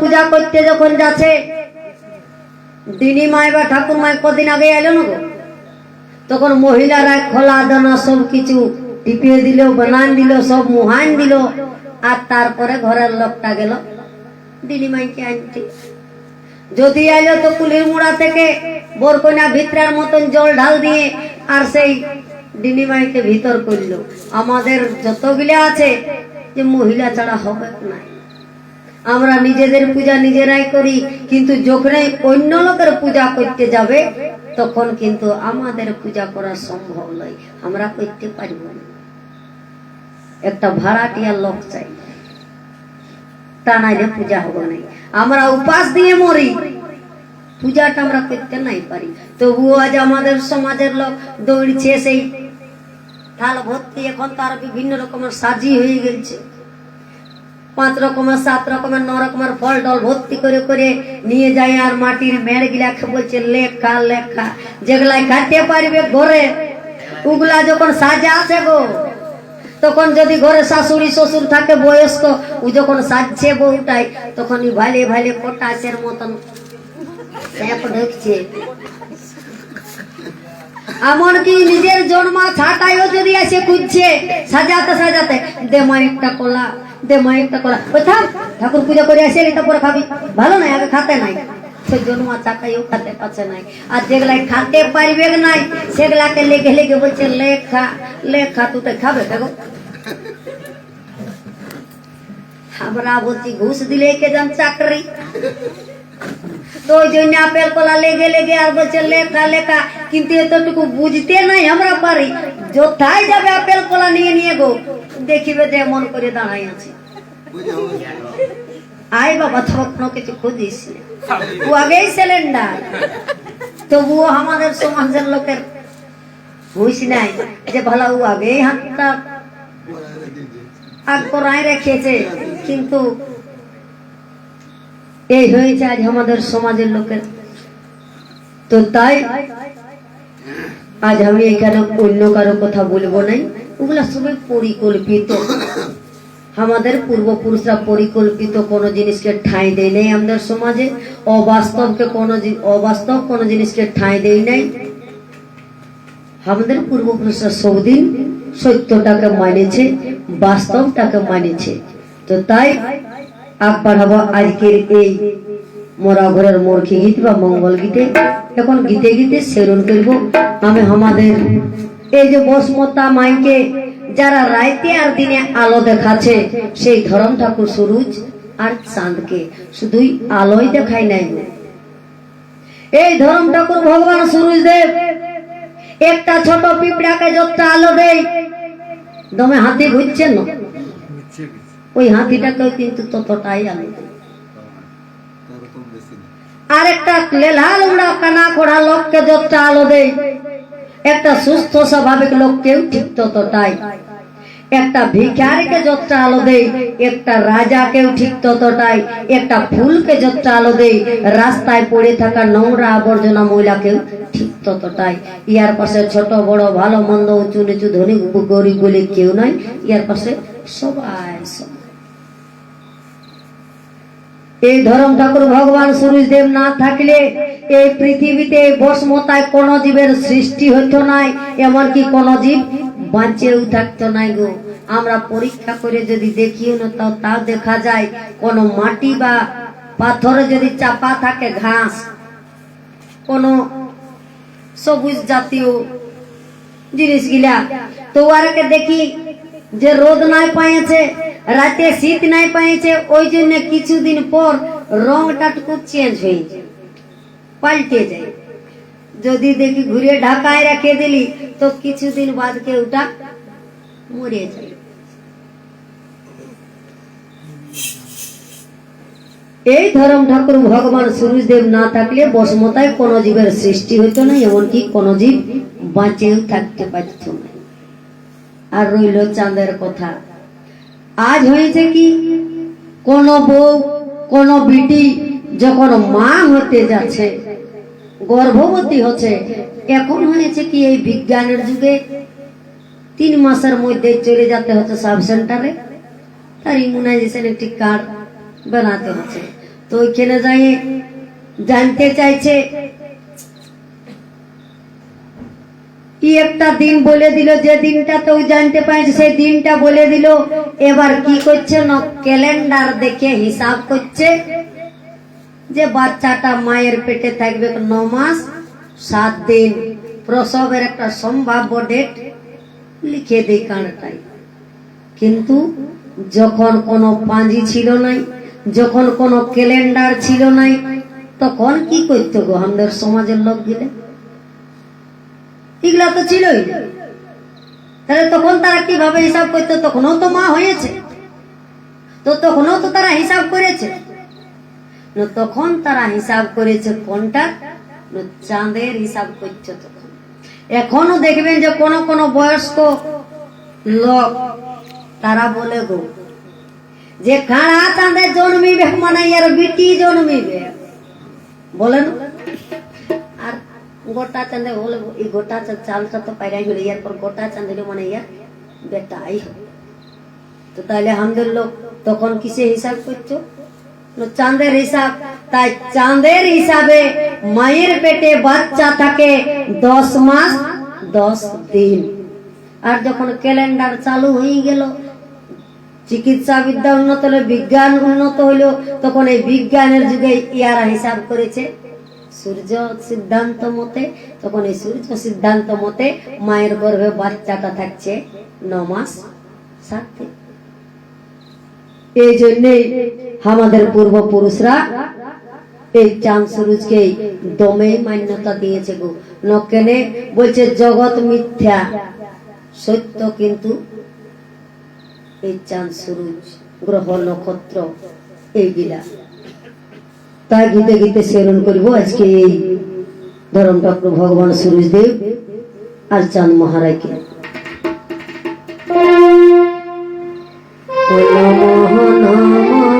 পূজা করতে যখন যাচ্ছে দিনী মাই বা ঠাকুর মাই কদিন আগে এলো না গো? তখন মহিলারা খোলা দানা সব কিছু টিপিয়ে দিল, বানান দিল, সব মুহান দিল, আর তারপরে ঘরের লোকটা গেল। দিনী মাইকে আনতে। যদি এলো তো কুলির মুড়া থেকে বরকন্যা ভিতরের মতন জল ঢাল দিয়ে আর সেই ডিনিমাইকে ভিতর করল। আমাদের যতগুলো আছে, যে মহিলা ছাড়া হবে না আমরা নিজেদের পূজা নিজেরাই করি, কিন্তু যখনই অন্য লোকের পূজা করতে যাবে, তখন কিন্তু আমাদের পূজা করা সম্ভব নয়। আমরা করতে পারব না। একটা ভাড়াটিয়া লোক চাই। তা নাইলে পূজা হবে না। আমরা উপাস দিয়ে মরি। পূজাটা আমরা করতে নাই পারি। তবুও আজ আমাদের সমাজের লোক দৌড়ছে সেই থাল ভর্তি, এখন তো আর বিভিন্ন রকমের সাজি হয়ে গেছে। পাঁচ রকমের, সাত রকমের, ন রকমের ফল ডল ভর্তি করে করে নিয়ে যায় আর মাটির মেড় গিলা বলছে, লেখা লেখা। যেগুলা খাইতে পারবে ঘরে, ওগুলা যখন সাজা আছে গো, তখন যদি ঘরে শাশুড়ি, শ্বশুর থাকে, বয়স্ক, ও যখন সাজছে বউটাই তখন ভালে ভালে পটাশের মতন ঢুকছে। এমনকি নিজের জন্মা ছাটাইও যদি এসে খুঁজছে, সাজাতে সাজাতে দে একটা কলা। দে মা একটা কলা ওই থাক, ঠাকুর পূজা করে আসে তারপরে খাবি ভালো নাই, আগে খাতে নাই। সে জন্মা চাটাইও খাতে পাচ্ছে নাই। আর যেগুলাই খাতে পারবে নাই, সেগুলাকে লেগে লেগে বলছে, লেখা লেখা, তুই তো খাবে দেখো আমরা বলছি, ঘুষ দিলে কে যান চাকরি? তো ওই জন্য আপেল কলা লেগে লেগে আর বলছে, লেখা লেখা। কিন্তু এতটুকু বুঝতে নাই আমরা পারি। যোথায় যাবে আপেল কলা নিয়ে নিয়ে গো। দেখিবে যে মন করে দাঁড়াই আছে। আই বাবা তখন কিছু খুঁজিস ও আগেই সিলিন্ডার তবুও আমাদের সমাজের লোকের নাই যে ও আগেই হাতটা আগ করাই রেখেছে। কিন্তু এই হয়েছে আজ আমাদের সমাজের লোকের। তো তাই আজ আমি এখানে অন্য কারও কথা বলব নাই। ওগুলা সবাই পরিকল্পিত। আমাদের পূর্বপুরুষরা পরিকল্পিত কোনো জিনিসকে ঠাঁই দেয় নাই আমাদের সমাজে। অবাস্তবকে কোনো অবাস্তব কোনো জিনিসকে ঠাঁই দেয় নাই। আমাদের পূর্বপুরুষরা সবদিন সত্যটাকে মানেছে, বাস্তবটাকে মানেছে। তো তাই আগ বাড়াবো আজকের এই মরা ঘরের মর্খী গীত বা মঙ্গল গীতে। এখন গীতে গীতে সেরণ করব। আমি আমাদের এই যে বসমতা মাইকে যারা রাইতে আর দিনে আলো দেখাচ্ছে সেই ধরম ঠাকুর সুরুজ আর চাঁদকে শুধুই আলোই দেখায় নাই। এই ধরম ঠাকুর ভগবান সুরুজ দেব একটা ছোট পিঁপড়াকে যতটা আলো দেয় দমে হাতি ঘুরছেন না। ওই হাতিটাকেও কিন্তু ততটাই আলো দেয়। আর একটা লেলা লোমড়া কানা খোড়া লোককে যতটা আলো দেয় একটা সুস্থ স্বাভাবিক লোককেও ঠিক ততটাই একটা ভিখারিকে যতটা আলো দেয় একটা রাজাকেও ঠিক ততটাই একটা ফুলকে যতটা আলো দেয় রাস্তায় পড়ে থাকা নোংরা আবর্জনা মহিলাকেও ঠিক ততটাই ইয়ার পাশে ছোট, বড়, ভালো, মন্দ, উঁচু নিচু, ধনী, গরিব বলে কেউ নাই। ইয়ার পাশে সবাই সমান। এই ধরম ঠাকুর ভগবান সূর্যদেব না থাকলে এই পৃথিবীতে বসমতায় কোন জীবের সৃষ্টি হইতো নাই, এমনকি কোন জীব বাঁচেও থাকতো নাই গো। আমরা পরীক্ষা করে যদি দেখিও না, তাও তা দেখা যায়, কোন মাটি বা পাথরে যদি চাপা থাকে ঘাস, কোন সবুজ জাতীয় জিনিসগুলা, তো ওরাকে দেখি যে রোদ নাই পাইছে রাতে শীত নাই পাইছে, ওই জন্য কিছুদিন পর রংটা টুকু চেঞ্জ হয়ে পাল্টে যায়। যদি দেখি ঘুরে ঢাকায় রেখে দিলি, তো কিছুদিন বাদ কে ওটা মরে যায়। এই ধরম ঠাকুর ভগবান সূর্যদেব না থাকলে বসমতায় কোন জীবের সৃষ্টি হইতো না, এমনকি কোন জীব বাঁচেও থাকতে পারত না। আর রইল চাঁদের কথা। আজ হয়েছে কি? কোন বউ, কোন বিটি যখন মা হতে যাচ্ছে, গর্ভবতী হচ্ছে, এখন হয়েছে কি এই বিজ্ঞানের যুগে? তিন মাসের মধ্যে চলে যেতে হচ্ছে সাব সেন্টারে। তার ইমিউনাইজেশন একটি কার্ড বানাতে হচ্ছে। তো ওইখানে যাই জানতে চাইছে একটা দিন বলে দিল, যে দিনটা তো জানতে পারছে সেই দিনটা বলে দিল। এবার কি করছে না, ক্যালেন্ডার দেখে হিসাব করছে যে বাচ্চাটা মায়ের পেটে থাকবে ন মাস, সাত দিন। প্রসবের একটা সম্ভাব্য ডেট লিখে দেই কার্ডটাই কিন্তু যখন কোনো পাঁজি ছিল নাই, যখন কোনো ক্যালেন্ডার ছিল নাই, তখন কি করতে গো আমাদের সমাজের লোক গেলে? এগুলা তো ছিলই। তাহলে তখন তারা কীভাবে হিসাব করতো? তখনও তো মা হয়েছে। তো তখনও তো তারা হিসাব করেছে। তখন তারা হিসাব করেছে কোনটা? চাঁদের হিসাব করছে তখন। এখনও দেখবেন যে কোন কোন বয়স্ক লোক তারা বলে গো, যে কারা চাঁদে জন্মিবে মানে ইয়ার বিটি জন্মিবে? বলেন। গোটা চাঁদে বলে এই গোটা চালটা তো পাইরাই গেল ইয়ার পর গোটা চাঁদের মানে ইয়ার বেটাই হবে তো তাহলে আমাদের লোক তখন কিসে হিসাব করছ? চাঁদের হিসাব। তাই চাঁদের হিসাবে মায়ের পেটে বাচ্চা থাকে দশ মাস, দশ দিন। আর যখন ক্যালেন্ডার চালু হয়ে গেল, চিকিৎসা বিদ্যা উন্নত হলো, বিজ্ঞান উন্নত হলো, তখন এই বিজ্ঞানের যুগে ইয়ারা হিসাব করেছে। সূর্য সিদ্ধান্ত মতে, তখন এই সূর্য সিদ্ধান্ত মতে মায়ের গর্ভে বাচ্চাটা থাকছে ন মাস এই জন্যেই আমাদের পূর্বপুরুষরা এই চাঁদ সূরজকে দমে মান্যতা দিয়েছে গো। নকেনে বলছে, জগৎ মিথ্যা, সত্য কিন্তু এই চাঁদ সূরজ গ্রহ নক্ষত্র এইগুলা। তাই গীতে গীতে সেরণ করিব। আজকে এই ধরম ডক্টর ভগবান সূরজদেব আর চাঁদ মহারাজকে ও নমঃ নমঃ নমঃ